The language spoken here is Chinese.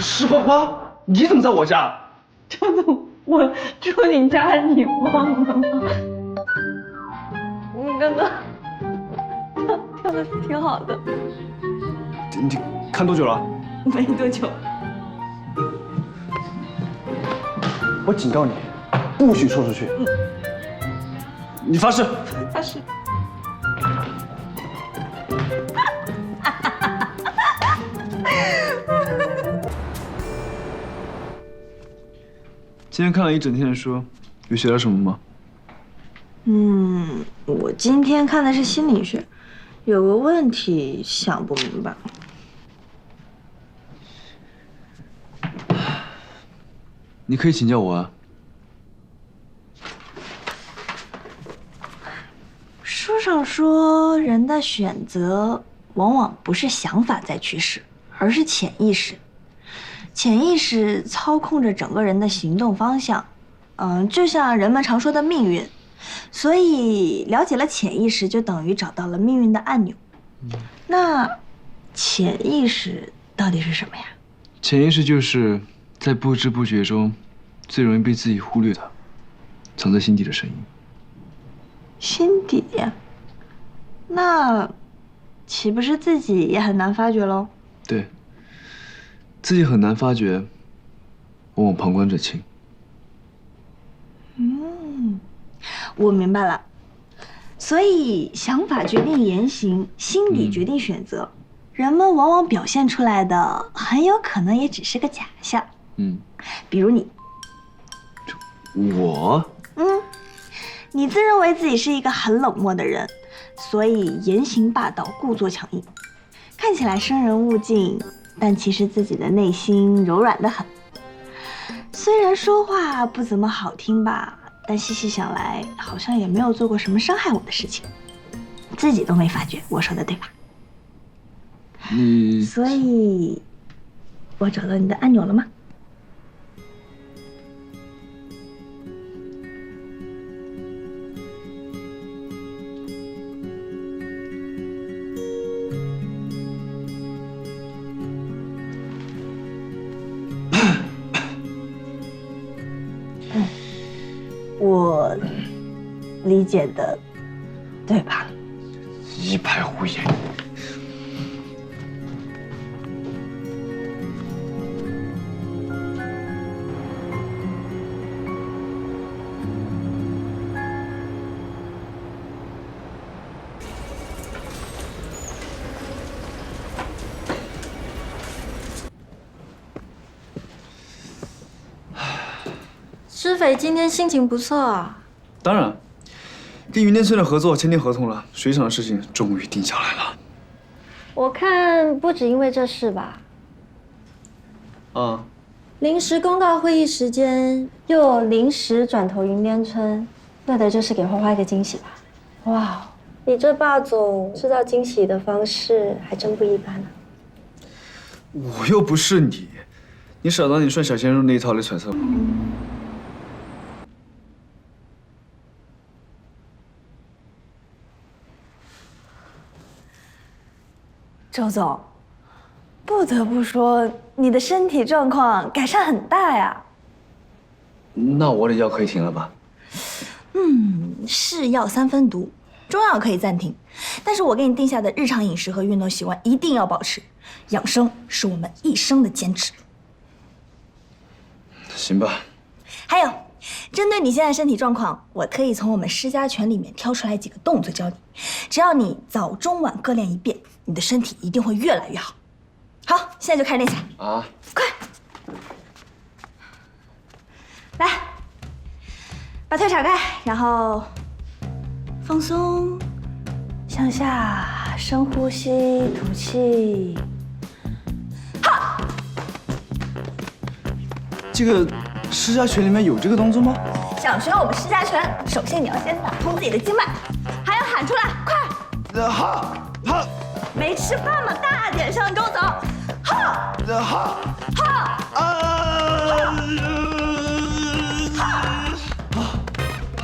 石花花，你怎么在我家？周总，我住你家，你忘了吗？你刚刚跳跳的挺好的，你你看多久了？没多久。我警告你，不许说出去。你发誓。发誓。今天看了一整天的书，有学到什么吗？嗯，我今天看的是心理学，有个问题想不明白。你可以请教我啊。书上说，人的选择往往不是想法在驱使，而是潜意识。潜意识操控着整个人的行动方向，嗯，就像人们常说的命运。所以，了解了潜意识，就等于找到了命运的按钮。那，潜意识到底是什么呀？潜意识就是在不知不觉中，最容易被自己忽略的，藏在心底的声音。心底？那，岂不是自己也很难发觉喽？对。自己很难发觉，往往旁观者清。嗯，我明白了。所以，想法决定言行，心理决定选择。人们往往表现出来的，很有可能也只是个假象。嗯，比如你。我？嗯，你自认为自己是一个很冷漠的人，所以言行霸道，故作强硬，看起来生人勿近。但其实自己的内心柔软的很，虽然说话不怎么好听吧，但细细想来，好像也没有做过什么伤害我的事情，自己都没发觉。我说的对吧？你所以，我找到你的按钮了吗？我理解的，对吧？一派胡言。施斐今天心情不错啊。当然，跟云天村的合作签订合同了，水厂的事情终于定下来了。我看不止因为这事吧。啊。临时公告会议时间，又临时转投云天村，为的就是给花花一个惊喜吧。哇，你这霸总制造惊喜的方式还真不一般呢。我又不是你，你少拿你算小鲜肉那一套来揣测我。周总，不得不说，你的身体状况改善很大呀。那我的药可以停了吧？嗯，是药三分毒，中药可以暂停，但是我给你定下的日常饮食和运动习惯一定要保持，养生是我们一生的坚持。行吧。还有。针对你现在身体状况，我特意从我们施家拳里面挑出来几个动作教你。只要你早中晚各练一遍，你的身体一定会越来越好。好，现在就开始练起来啊！快，来，把腿岔开，然后放松，向下深呼吸，吐气。这个施家拳里面有这个动作吗？想学我们施家拳，首先你要先打通自己的经脉，还要喊出来，快！呃哈哈没吃饭吗？大点声，跟我走，哈呃哈哈。啊！